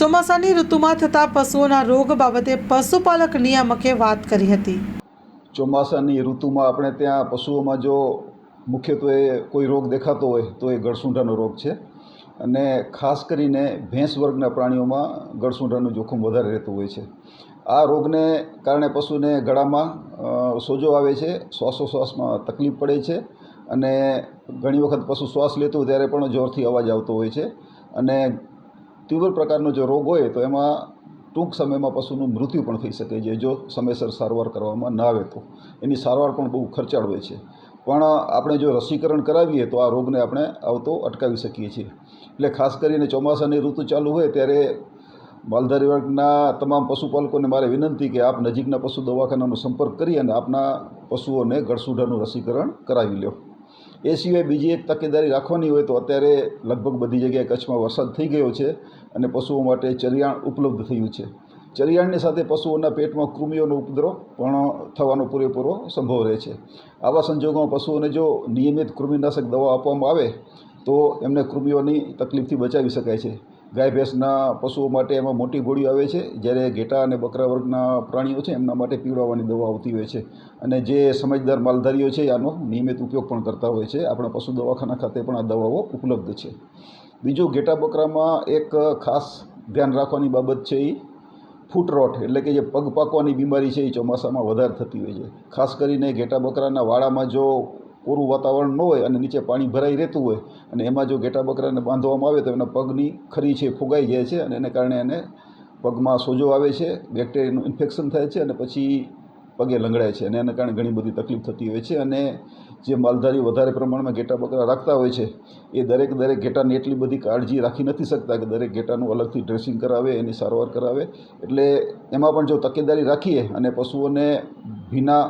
ચોમાસાની ઋતુમાં થતા પશુઓના રોગ બાબતે પશુપાલક નિયામકે વાત કરી હતી. ચોમાસાની ઋતુમાં આપણે ત્યાં પશુઓમાં જો મુખ્યત્વે કોઈ રોગ દેખાતો હોય તો એ ગળસૂંઢાનો રોગ છે. અને ખાસ કરીને ભેંસ વર્ગના પ્રાણીઓમાં ગળસૂંઢાનું જોખમ વધારે રહેતું હોય છે. આ રોગને કારણે પશુને ગળામાં સોજો આવે છે શ્વાસોશ્વાસમાં તકલીફ પડે છે અને ઘણી વખત પશુ શ્વાસ લેતું ત્યારે પણ જોરથી અવાજ આવતો હોય છે. અને તીવ્ર પ્રકારનો જો રોગ હોય તો એમાં ટૂંક સમયમાં પશુનું મૃત્યુ પણ થઈ શકે છે, જો સમયસર સારવાર કરવામાં ના આવે તો. એની સારવાર પણ બહુ ખર્ચાળ હોય છે. પણ આપણે જો રસીકરણ કરાવીએ તો આ રોગને આપણે આવતો અટકાવી શકીએ છીએ. એટલે ખાસ કરીને ચોમાસાની ઋતુ ચાલુ હોય ત્યારે માલધારી વર્ગના તમામ પશુપાલકોને મારે વિનંતી કે આપ નજીકના પશુ દવાખાનાનો સંપર્ક કરી અને આપના પશુઓને ગળસુઢાનું રસીકરણ કરાવી લો એ સિવાય બીજી એક તકેદારી રાખવાની હોય તો અત્યારે લગભગ બધી જગ્યાએ કચ્છમાં વરસાદ થઈ ગયો છે અને પશુઓ માટે ચરિયાણ ઉપલબ્ધ થયું છે. ચરિયાણની સાથે પશુઓના પેટમાં કૃમિઓનો ઉપદ્રવ પણ થવાનો પૂરેપૂરો સંભવ રહે છે. આવા સંજોગોમાં પશુઓને જો નિયમિત કૃમિનાશક દવા આપવામાં આવે તો એમને કૃમિઓની તકલીફથી બચાવી શકાય છે. ગાય ભેંસના પશુઓ માટે એમાં મોટી ગોળીઓ આવે છે, જ્યારે ઘેટા અને બકરા વર્ગના પ્રાણીઓ છે, એમના માટે પીવડાવવાની દવા આવતી હોય છે. અને જે સમજદાર માલધારીઓ છે, આનો નિયમિત ઉપયોગ પણ કરતા હોય છે. આપણા પશુ દવાખાના ખાતે પણ આ દવાઓ ઉપલબ્ધ છે. બીજું ઘેટા બકરામાં એક ખાસ ધ્યાન રાખવાની બાબત છે એ ફૂટ રોટ એટલે કે જે પગ પાકવાની બીમારી છે, એ ચોમાસામાં વધારે થતી હોય છે. ખાસ કરીને ઘેટા બકરાના વાડામાં જો પૂરું વાતાવરણ ન હોય અને નીચે પાણી ભરાઈ રહેતું હોય અને એમાં જો ઘેટા બકરાને બાંધવામાં આવે તો એના પગની ખરી છે, ફુગાઈ જાય છે અને એને કારણે એને પગમાં સોજો આવે છે, બેક્ટેરિયાનું ઇન્ફેક્શન થાય છે અને પછી પગે લંગડાય છે અને એના કારણે ઘણી બધી તકલીફ થતી હોય છે અને જે માલધારી વધારે પ્રમાણમાં ઘેટા બકરા રાખતા હોય છે, એ દરેક દરેક ઘેટાની એટલી બધી કાળજી રાખી નથી શકતા કે દરેક ઘેટાનું અલગથી ડ્રેસિંગ કરાવે, એની સારવાર કરાવે. એટલે એમાં પણ જો તકેદારી રાખીએ અને પશુઓને ભીના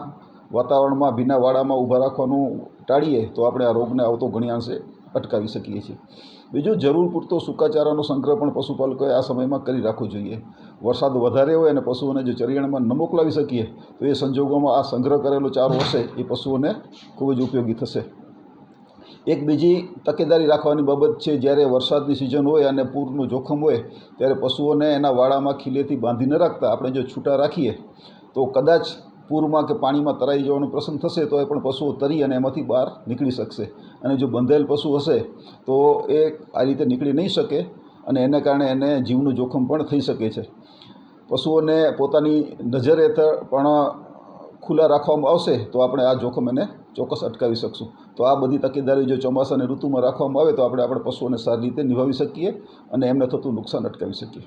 વાતાવરણમાં ભીના વાડામાં ઊભા રાખવાનું ટાળીએ તો આપણે આ રોગને આવતો ઘણી અંશે અટકાવી શકીએ છીએ. બીજું, જરૂર પૂરતો સૂકાચારાનો સંગ્રહ પણ પશુપાલકોએ આ સમયમાં કરી રાખવો જોઈએ. વરસાદ વધારે હોય અને પશુઓને જો ચરિયાણમાં ન મોકલાવી શકીએ, તો એ સંજોગોમાં આ સંગ્રહ કરેલો ચારો હશે, એ પશુઓને ખૂબ જ ઉપયોગી થશે. એક બીજી તકેદારી રાખવાની બાબત છે, જ્યારે વરસાદની સિઝન હોય અને પૂરનું જોખમ હોય, ત્યારે પશુઓને એના વાડામાં ખીલેથી બાંધી ન રાખતા આપણે જો છૂટા રાખીએ, તો કદાચ પૂરમાં કે પાણીમાં તરાઈ જવાનો પ્રસંગ થશે, તો એ પણ પશુઓ તરી અને એમાંથી બહાર નીકળી શકશે. અને જો બંધાયેલ પશુ હશે, તો એ આ રીતે નીકળી નહીં શકે અને એને કારણે એને જીવનું જોખમ પણ થઈ શકે છે. પશુઓને પોતાની નજર હેઠળ પણ ખુલ્લા રાખવામાં આવશે, તો આપણે આ જોખમ એને ચોક્કસ અટકાવી શકશું. તો આ બધી તકેદારી જો ચોમાસાની ઋતુમાં રાખવામાં આવે, તો આપણે આપણે પશુઓને સારી રીતે નિભાવી શકીએ અને એમને થતું નુકસાન અટકાવી શકીએ.